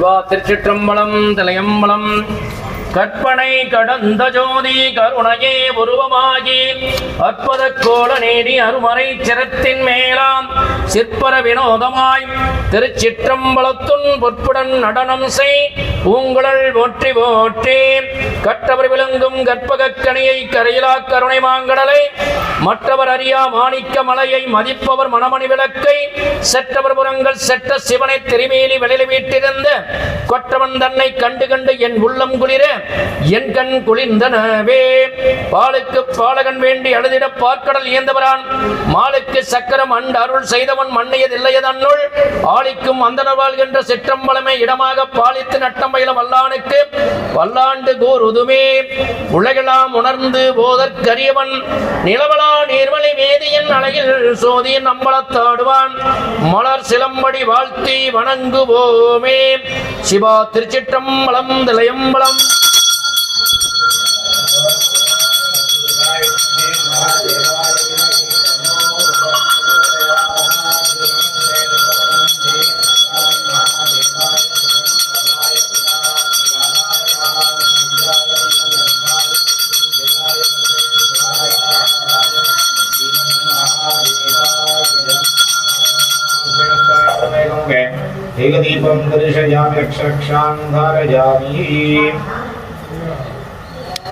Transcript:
சிவா திருச்சிற்றம்பலம் திலையம்பலம். கற்பனை கடந்த ஜோதி கருணையே உருவமாகி அற்புத கோல நீடி அருமறை சிரத்தின் மேலாம். சிற்பர வினோதமாய் திருச்சிற்றம்பலத்துன் பொற்புடன் நடனம் செய் பூங்குழல் ஒற்றி போற்றி. கற்றவர் விளங்கும் கற்பகக் கனியை கரையிலா கருணை மாங்கடலை மற்றவர் அறியா மாணிக்க மலையை மதிப்பவர் மணமணி விளக்கை செற்றவர் புறங்கள் செற்ற சிவனை திருமேலி வெளியில் வீட்டிருந்த கொற்றவன் தன்னை கண்டு கண்டு என் உள்ளம் குளிர என் கண் குளிர்ந்தனவே. பாலுக்கு பாலகன் வேண்டி அழுதிட பார்க்கடல் இயந்தவரான் மாலுக்கு சக்கரம் அண்டு அருள் செய்தவன் மன்னியதில்லையதன்னுள் ஆளிக்கும் அந்தனர் வாழ்கின்ற சிற்றம்பலமே இடமாக பாலித்து நட்டம் பயில வல்லானுக்கு வல்லாண்டு கூறுதுமே உலகெல்லாம் உணர்ந்து போதற்கரியவன் நிலவலா நீர்மலை வேதியின் அழகில் சோதியின் அம்பலத்தாடுவான் மலர் சிலம்படி வாழ்த்தி வணங்குவோமே. சிவா திருச்சிற்றம்பலம் திளையம்பலம் एकदीपं दर्शयामि रक्षाक्षां धारयामि।